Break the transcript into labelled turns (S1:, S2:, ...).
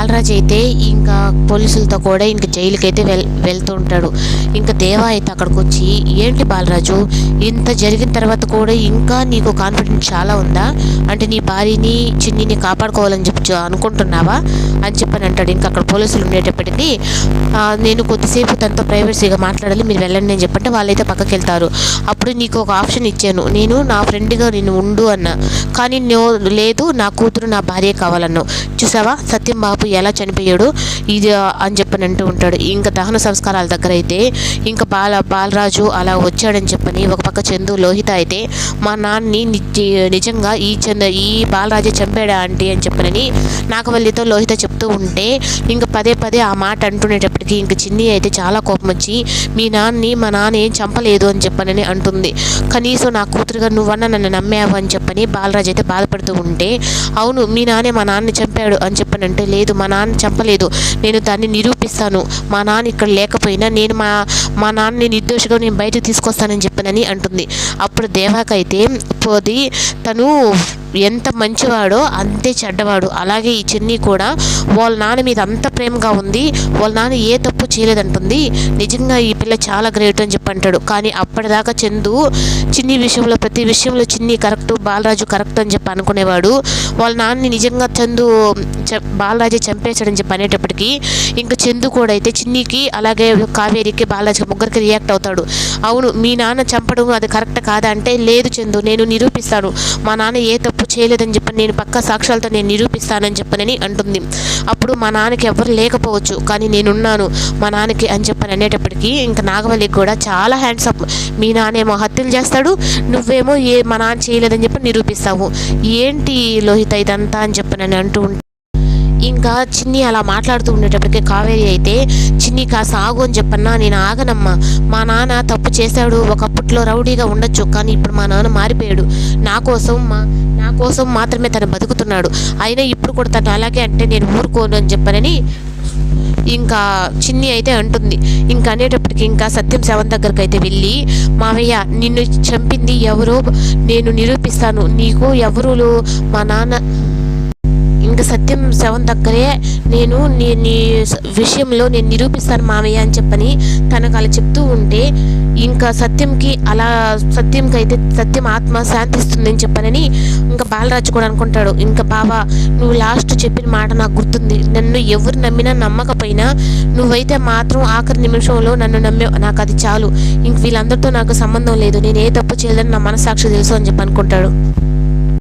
S1: బాలరాజ్ అయితే ఇంకా పోలీసులతో కూడా ఇంక జైలుకి అయితే వెల్ వెళ్తూ ఉంటాడు. ఇంకా దేవా అయితే అక్కడికి వచ్చి ఏంటి బాలరాజు ఇంత జరిగిన తర్వాత కూడా ఇంకా నీకు కాన్ఫిడెన్స్ చాలా ఉందా? అంటే నీ భార్యని చిన్నిని కాపాడుకోవాలని చెప్పి అనుకుంటున్నావా? అని చెప్పని అంటాడు. ఇంకా అక్కడ పోలీసులు ఉండేటప్పటికి నేను కొద్దిసేపు తనతో ప్రైవసీగా మాట్లాడాలి మీరు వెళ్ళండి అని చెప్పంటే వాళ్ళైతే పక్కకి వెళ్తారు అప్పుడు నీకు ఒక ఆప్షన్ ఇచ్చాను. నేను నా ఫ్రెండ్గా నేను ఉండు అన్నా. కానీ లేదు నా కూతురు నా భార్య కావాలన్నావు. చూసావా? సత్యం బాబు ఎలా చనిపోయాడు ఇది అని చెప్పని అంటూ ఉంటాడు. ఇంకా దహన సంస్కారాల దగ్గర అయితే ఇంకా బాల బాలరాజు అలా వచ్చాడని చెప్పని ఒక పక్క చందు లోహిత అయితే మా నాన్నని నిజంగా ఈ చంద ఈ బాలరాజే చంపాడా ఆంటీ అని చెప్పనని నాగవల్లితో లోహిత చెప్తూ ఉంటే ఇంకా పదే పదే ఆ మాట అంటునేటప్పటికి ఇంక చిన్ని అయితే చాలా కోపం వచ్చి మీ నాన్నని మా నాన్న ఏం చంపలేదు అని చెప్పనని అంటుంది. కనీసం నా కూతురుగా నువ్వన్నా నన్ను నమ్మావు అని చెప్పని బాలరాజు అయితే బాధపడుతూ ఉంటే అవును మీ నాన్నే మా నాన్న చంపాడు అని చెప్పనంటే లేదు మా నాన్న చంపలేదు. నేను దాన్ని నిరూపిస్తాను. మా నాన్న ఇక్కడ లేకపోయినా నేను మా మా నాన్నని నిర్దోషిగా నేను బయటకు తీసుకొస్తానని చెప్పానని అంటుంది. అప్పుడు దేవాకైతే పోది తను ఎంత మంచివాడో అంతే చెడ్డవాడు. అలాగే ఈ చిన్ని కూడా వాళ్ళ నాన్న మీద అంత ప్రేమగా ఉంది. వాళ్ళ నాన్న ఏ తప్పు చేయలేదంటుంది. నిజంగా ఈ పిల్ల చాలా గ్రేట్ అని చెప్పి అంటాడు. కానీ అప్పటిదాకా చందు చిన్ని విషయంలో ప్రతి విషయంలో చిన్ని కరెక్ట్ బాలరాజు కరెక్ట్ అని చెప్పి అనుకునేవాడు. వాళ్ళ నాన్నని నిజంగా చందు చ- బాలరాజే చంపేశాడని చెప్పి అనేటప్పటికీ ఇంకా చందు కూడా అయితే చిన్నికి అలాగే కావేరికి బాలరాజుకి ముగ్గురికి రియాక్ట్ అవుతాడు. అవును మీ నాన్న చంపడం అది కరెక్ట్ కాదా అంటే లేదు చందు నేను నిరూపిస్తాను. మా నాన్న ఏ తప్పు చేయలేదని చెప్పి నేను పక్క సాక్ష్యాలతో నేను నిరూపిస్తానని చెప్పనని అంటుంది. అప్పుడు మా నాన్నకి ఎవరు లేకపోవచ్చు కానీ నేనున్నాను. మా నాన్నకి అని చెప్పని అనేటప్పటికీ ఇంకా నాగవల్లికి కూడా చాలా హ్యాండ్సప్ మీ నాన్నేమో హత్యలు చేస్తాడు నువ్వేమో ఏ మా నాన్న చేయలేదని చెప్పి నిరూపిస్తావు. ఏంటి లోహిత ఇదంతా అని చెప్పనని అంటూ ఇంకా చిన్ని అలా మాట్లాడుతూ ఉండేటప్పటికి కావేరి అయితే చిన్ని కాస్త ఆగు అని చెప్పన్నా నేను ఆగనమ్మా. మా నాన్న తప్పు చేశాడు ఒకప్పట్లో రౌడీగా ఉండొచ్చు కానీ ఇప్పుడు మా నాన్న మారిపోయాడు. నా కోసం మా నా కోసం మాత్రమే తను బతుకుతున్నాడు. అయినా ఇప్పుడు కూడా తను అలాగే అంటే నేను ఊరుకోను అని చెప్పనని ఇంకా చిన్ని అయితే అంటుంది. ఇంకా అనేటప్పటికి ఇంకా సత్యం శవం దగ్గరికి అయితే వెళ్ళి మావయ్య నిన్ను చంపింది ఎవరో నేను నిరూపిస్తాను. నీకు ఎవరు మా నాన్న ఇంకా సత్యం శవం దగ్గరే నేను నీ నీ విషయంలో నేను నిరూపిస్తాను మామయ్య అని చెప్పని తనకు అలా చెప్తూ ఉంటే ఇంకా సత్యంకి అలా సత్యంకి అయితే సత్యం ఆత్మ శాంతిస్తుందని చెప్పనని ఇంకా బాలరాజు కూడా అనుకుంటాడు. ఇంకా బావా నువ్వు లాస్ట్ చెప్పిన మాట నాకు గుర్తుంది. నన్ను ఎవరు నమ్మినా నమ్మకపోయినా నువ్వైతే మాత్రం ఆఖరి నిమిషంలో నన్ను నమ్మే నాకు అది చాలు. ఇంక వీళ్ళందరితో నాకు సంబంధం లేదు. నేను ఏ తప్పు చేయలేదని నా మనసాక్షి తెలుసు అని చెప్పి అనుకుంటాడు